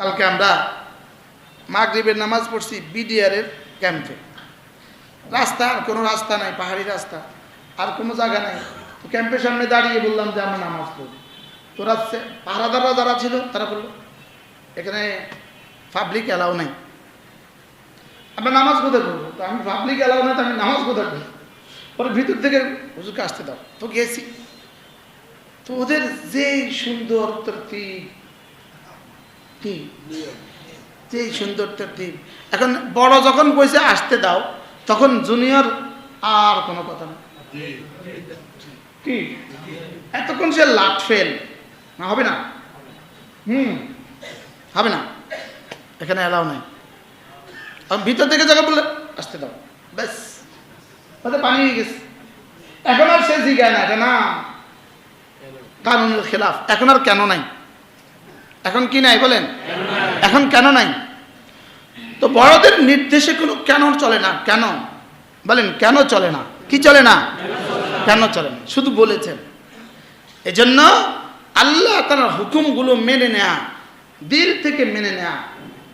কালকে আমরা মাগরিবের নামাজ পড়ছি বিডিআরের ক্যাম্পে। রাস্তা, আর কোনো রাস্তা নাই, পাহাড়ি রাস্তা, আর কোনো জায়গা নাই। তো ক্যাম্পের সামনে দাঁড়িয়ে বললাম যে, আমরা নামাজ পড়ি তোরা পাহারাদাররা যারা ছিল, তারা বলল, এখানে পাবলিক অ্যালাউ নাই। আমরা নামাজ কোথায় পড়ব? তো আমি পাবলিক অ্যালাউ না তো আমি নামাজ কোথায় পড়ব? পরে ভিতর থেকে হুজুরকে আসতে দাও। তো গেছি। তো ওদের যে সুন্দর তরতিব কি? যে সুন্দর তরতিব এখন বড় যখন কইছে আসতে দাও। তখন জুনিয়র আর কোনো কথা না। কি? এতক্ষণ সে লাট ফেল। না, হবে না? হুম, হবে না? এখানে অ্যালাউ নাই। ভিতর থেকে জায়গা বললে, আসতে দাও। ব্যাস। ওদের পানি হয়ে গেছে। এখন আর সে জিগায় না এটা না কানুনের খেলাফ। এখন আর কেন নাই? এখন কি নাই বলেন? এখন কেন নাই? তো বড়দের নির্দেশে কোনো কেন চলে না, কেন? বলেন, কেন চলে না? কি চলে না? কেন চলে না? শুধু বলেছেন। এজন্য আল্লাহ তার হুকুমগুলো মেনে নেয়া, দিল থেকে মেনে নেয়া,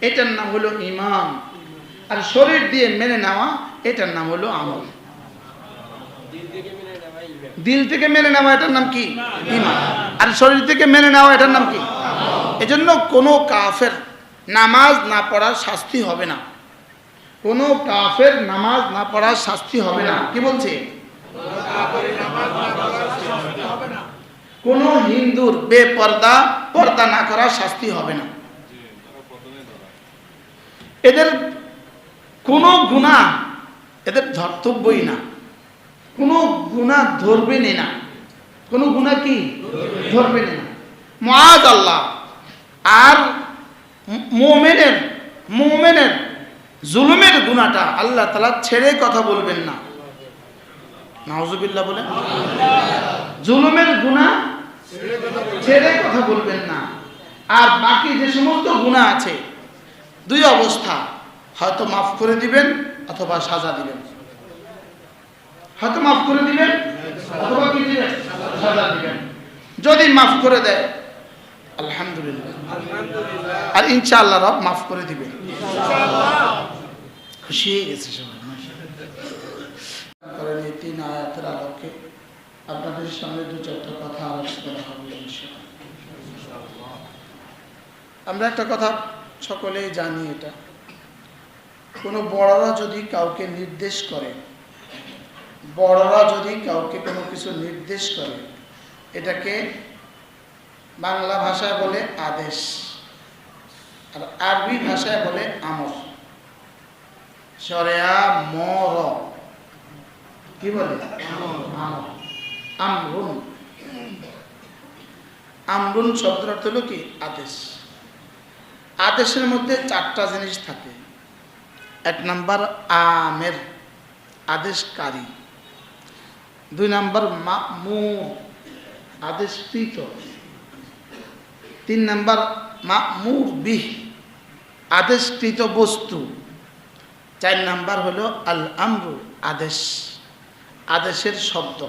এটার নাম হলো ইমাম আর শরীর দিয়ে মেনে নেওয়া, এটার নাম হলো আমল। দিল থেকে মেনে নেওয়া, এটার নাম কি? ইমাম আর শরীর থেকে মেনে নেওয়া, এটার নাম কি? এজন্য কোনো কাফের নামাজ না পড়ার শাস্তি হবে না। কোনো কাফের নামাজ না পড়ার শাস্তি হবে না। কি বলছে? কোন হিন্দুর বেপর্দা পর্দা না করার শাস্তি হবে না। এদের কোনো গুণা এদের ধর্তব্যই না। কোনো গুণা ধরবেনই না কোনো গুণা কি? ধরবেন না মহাজ আল্লাহ। আর মোমেনের মোমেনের জুলুমের গুণাটা আল্লাহ তালা ছেড়ে কথা বলবেন না। নাওজুবিল্লাহ বলে। জুলুমের গুণা ছেড়ে কথা বলবেন না। আর বাকি যে সমস্ত গুণা আছে, দুই অবস্থা, হয়তো মাফ করে দিবেন অথবা সাজা দিবেন। হয়তো মাফ করে দিবেন অথবা কি দিবেন? সাজা দিবেন। যদি মাফ করে দেয় আলহামদুলিল্লাহ। আর ইনশাআল্লাহ রব মাফ করে দিবেন। খুশি হয়ে গেছে সবাই করেন এই তিন আয়াতের আলোকে আপনাদের সামনে দু চারটা কথা আলোচনা হবে আমরা একটা কথা সকলেই জানি এটা। কোনো বড়রা যদি কাউকে নির্দেশ করে বড়রা যদি কাউকে কোনো কিছু নির্দেশ করে এটাকে বাংলা ভাষায় বলে আদেশ। আর আরবি ভাষায় বলে আমর সরেয়া মর। কি বলে? আমর আমরুন। আমরুন অর্থ হলো কি? আদেশ। আদেশের মধ্যে চারটা জিনিস থাকে। এক নাম্বার আমের আদেশকারী। দুই নাম্বার মা মু আদেশকৃত। তিন নাম্বার মামুর বিহ আদেশকৃত বস্তু। চার নাম্বার হলো আল আমরু আদেশ। আদেশের শব্দ।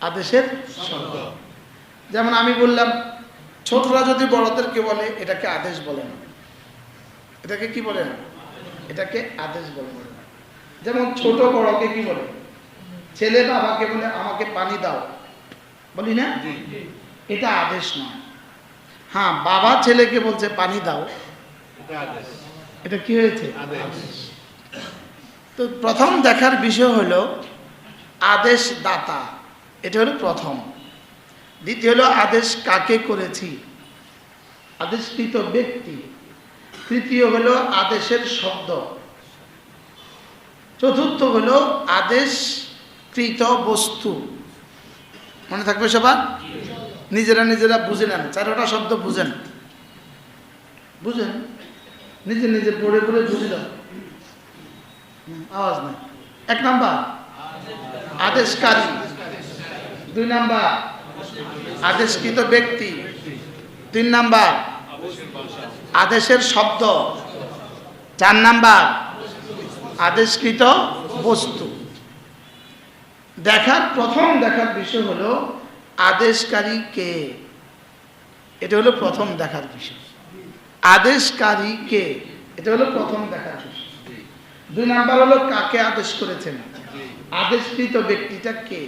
আদেশের শব্দ। যেমন আমি বললাম ছোটরা যদি বড়দেরকে বলে এটাকে আদেশ বলে না। এটাকে কি বলে না? এটাকে আদেশ বলে না। যেমন ছোট বড়কে কি বলে? ছেলে বাবাকে বলে আমাকে পানি দাও। বলি না? এটা আদেশ নয়। হ্যাঁ বাবা ছেলেকে বলছে পানি দাও। এটা কি হয়েছে? তো প্রথম দেখার বিষয় হলো আদেশ দাতা এটা হলো প্রথম। দ্বিতীয় হলো আদেশ কাকে করেছি? আদেশকৃত ব্যক্তি। তৃতীয় হলো আদেশের শব্দ। চতুর্থ হলো আদেশকৃত বস্তু। মনে থাকবে সবার? নিজেরা নিজেরা বুঝে নেন, চারোটা শব্দ বুঝেন। বুঝেন? নিজে নিজে পড়ে পড়ে বুঝে দাও আওয়াজ নেই। এক নাম্বার। আদেশকারী। দুই নাম্বার। আদেশকৃত ব্যক্তি। তিন নাম্বার। আদেশের শব্দ। চার নাম্বার। আদেশকৃত বস্তু। দেখার, প্রথম দেখার বিষয় হলো আদেশকারী কে? এটা হলো প্রথম দেখার বিষয়। আদেশকারী কে? এটা হলো প্রথম দেখার বিষয়। দুই নাম্বার হলো কাকে আদেশ করেছেন? আদেশকৃত ব্যক্তিটা কে?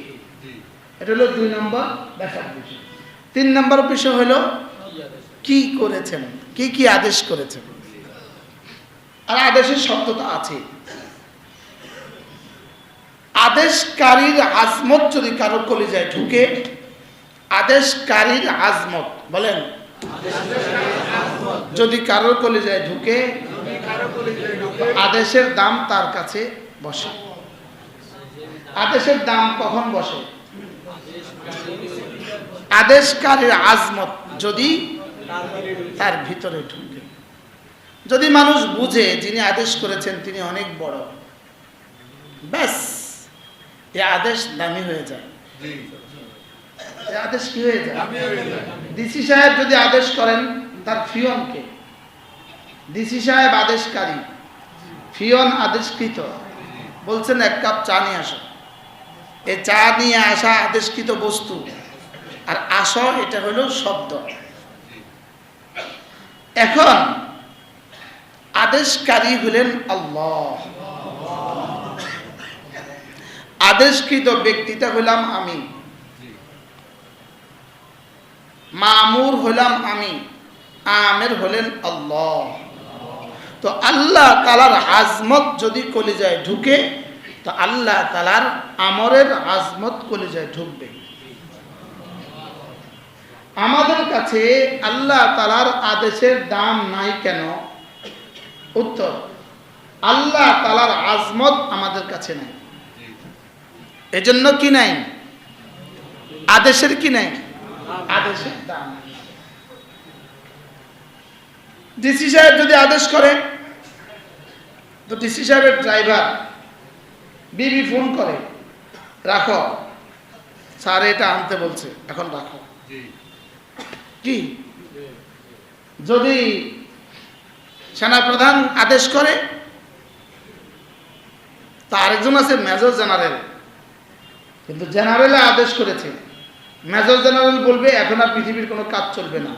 এটা হলো দুই নম্বর দেখার বিষয়। তিন নম্বর বিষয় হলো কি করেছেন? কি কি আদেশ করেছেন? আর আদেশের শব্দ তো আছে। আদেশকারীর আজমত যদি কারও কলিজায় ঢুকে আদেশকারীর আজমত, বলেন। যদি কারোর কলিজায় ঢুকে, আদেশের দাম তার কাছে বসে। আদেশের দাম কখন বসে? আদেশকারীর আজমত যদি তার ভিতরে ঢুকে। যদি মানুষ বুঝে যিনি আদেশ করেছেন, তিনি অনেক বড়। ব্যাস, এ আদেশ দামি হয়ে যায়। আদেশ কি হয়ে যায়? ডিসি সাহেব যদি আদেশ করেন তার ফিয়নকে ডিসি সাহেব আদেশকারী। ফিয়ন আদেশকৃত। বলছেন এক কাপ চা নিয়ে আসো। এই চা নিয়ে আসা আদেশকৃত বস্তু। আর আস এটা হলো শব্দ। এখন আদেশকারী হলেন আল্লাহ। আদেশকৃত ব্যক্তিটা হলাম আমি। মামুর হলাম আমি, আমের হলেন আল্লাহ। তো আল্লাহ তালার আজমত যদি কলিজায় ঢুকে, তো আল্লাহ তালার আমরের আজমত কলিজায় ঢুকবে। আমাদের কাছে আল্লাহ তালার আদেশের দাম নাই কেন? উত্তর, আল্লাহ তালার আজমত আমাদের কাছে নাই। এজন্য কি নাই? আদেশের কি নাই? আদেশের দাম ডিসি সাহেব যদি আদেশ করে তো ডিসি সাহেবের ড্রাইভার বিবি ফোন করে রাখো স্যার এটা আনতে বলছে এখন রাখো। কি? যদি সেনাপ্রধান আদেশ করে তা আরেকজন আছে মেজর জেনারেল কিন্তু জেনারেলে আদেশ করেছে। মেজর জেনারেল বলবে, এখন আর পৃথিবীর কোনো কাজ চলবে না।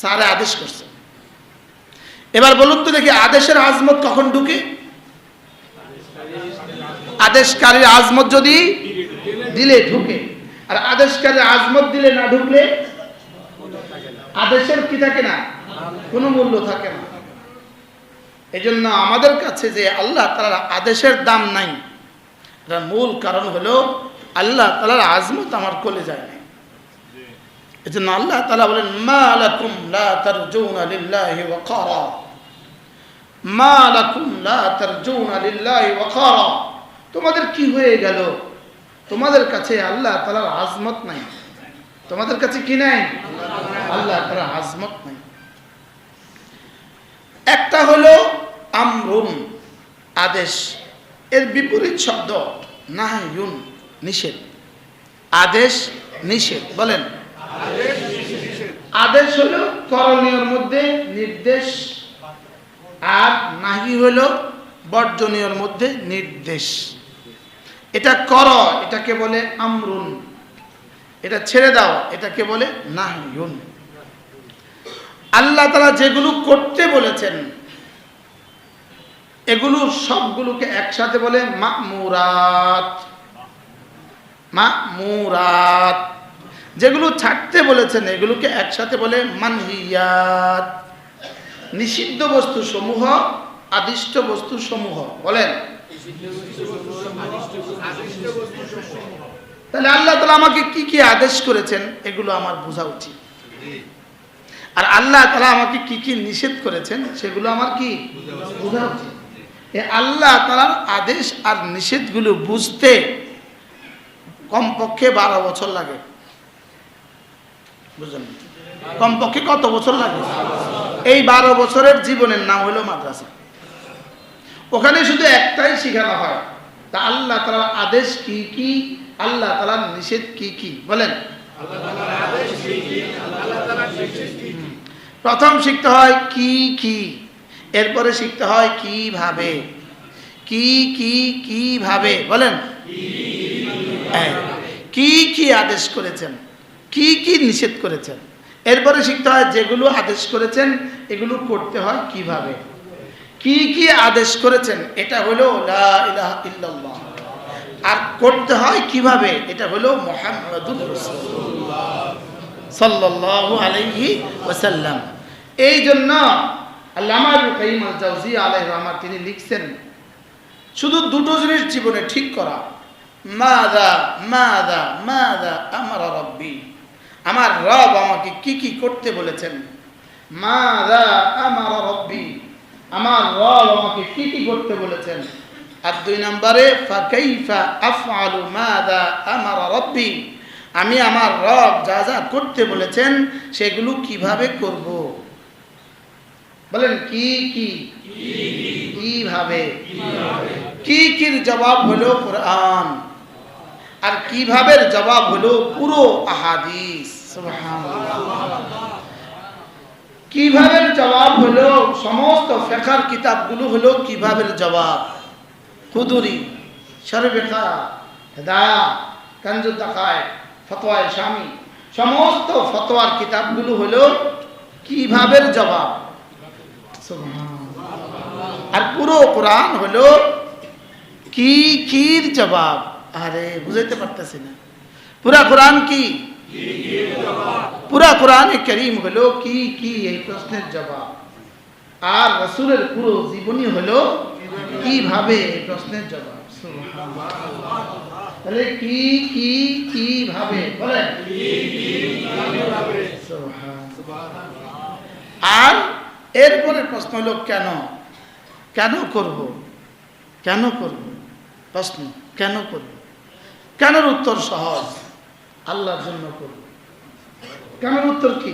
স্যারে আদেশ করছে। এবার বলুন তো দেখি, আদেশের আজমত কখন ঢুকে? আদেশকারীর আজমত যদি দিলে ঢুকে। আর আদেশকারীর আজমত দিলে না ঢুকলে, আদেশের কি থাকে না? কোনো মূল্য থাকে না। এই জন্য আমাদের কাছে যে আল্লাহ তালার আদেশের দাম নাই। এটার মূল কারণ হলো আল্লাহ তালার আজমত আমার কলে যায় না এই জন্য আল্লাহ তালা বলেন মা লাকুম লা তারজুনা লিল্লাহি ওয়াকারা। মা লাকুম লা তারজুনা লিল্লাহি ওয়াকারা। তোমাদের কি হয়ে গেল? তোমাদের কাছে আল্লাহ তালার আজমত নাই। তোমাদের কাছে কি নাই? আল্লাহ তালার আজমত নাই। একটা হলো আমরুন আদেশ। এর বিপরীত শব্দ নাহিউন নিষেধ। আদেশ, নিষেধ। বলেন। আদেশ হলো করণীয়র মধ্যে নির্দেশ আর নাহি হলো বর্জনীয়র মধ্যে নির্দেশ। এটা কর, এটাকে বলে আমরুন। এটা ছেড়ে দাও, এটাকে বলে নাহিউন আল্লাহ তালা যেগুলো করতে বলেছেন এগুলো সবগুলোকে একসাথে বলে মামুরাত মামুরাত যেগুলো ছাড়তে বলেছেন, এগুলোকে একসাথে বলে মানহিয়াত। নিষিদ্ধ বস্তু সমূহ আদিষ্ট বস্তু সমূহ বলেন। তাহলে আল্লাহ তালা আমাকে কি কি আদেশ করেছেন, এগুলো আমার বোঝা উচিত। আর আল্লাহ তালা আমাকে কি কি নিষেধ করেছেন, সেগুলো আমার কি? বোঝা উচিত। এ আল্লাহ তালার আদেশ আর নিষেধগুলো বুঝতে কমপক্ষে বারো বছর লাগে। বুঝলেন? কমপক্ষে কত বছর লাগে? এই বারো বছরের জীবনের নাম হলো মাদ্রাসা। ওখানে শুধু একটাই শেখানো হয়, তা আল্লাহ তালার আদেশ কি কি, আল্লাহ তালার নিষেধ কি কি, বলেন? প্রথম শিখতে হয় কি কি। এরপরে শিখতে হয় কীভাবে? কি কি, কীভাবে? বলেন। কি কি আদেশ করেছেন? কি কি নিষেধ করেছেন? এরপরে শিখতে হয় যেগুলো আদেশ করেছেন, এগুলো করতে হয় কীভাবে? কি কি আদেশ করেছেন? এটা হলো আর করতে হয় কীভাবে? এটা হলো মোহাম্মদুর রাসূলুল্লাহ সাল্লাল্লাহু আলাইহি ওয়াসাল্লাম। এই জন্য আল্লামা কাইয়িম আল জাওজিয়া আলাইহি রহমাত তিনি লিখছেন, শুধু দুটো জিনিস জীবনে ঠিক করা। মাদা মাদা মাদা আমার রব্বি। আমার রব আমাকে কি কি করতে বলেছেন? মাদা আমার রব্বি। আমার রব আমাকে কি কি করতে বলেছেন? আর দুই নম্বরে, ফাকাইফা আফআলু মাদা আমার রব্বি। আমি আমার রব যা যা করতে বলেছেন, সেগুলো কীভাবে করব? বলেন, কি কি? কীভাবে কি, কির জবাব হলো কোরআন? আর কীভাবে জবাব হলো পুরো আহাদিস? কীভাবে জবাব হলো সমস্ত ফেকার কিতাবগুলো হলো কীভাবে জবাব? কুদুরি শরবেখা হেদায়া কঞ্জুদ দেখায় ফতোয়ায় স্বামী সমস্ত ফতোয়ার কিতাবগুলো হলো কীভাবে জবাব। আর পুরো কোরআন হলো কি কির জবাব আরে বুঝাইতে পারতেছি না পুরা কোরআন কি পুরা কোরআনে করিম হলো কি কি এই প্রশ্নের জবাব আর রসুলের পুরো জীবনী হলো কীভাবে এই প্রশ্নের জবাব সুবহানাল্লাহ। তাহলে কি কি কীভাবে বলেন সুবহানাল্লাহ। আর এরপরে প্রশ্ন হলো, কেন? কেন করব? কেন করব? প্রশ্ন, কেন করব? কেনর উত্তর সহজ? আল্লাহর জন্য করব। কেনর উত্তর কি?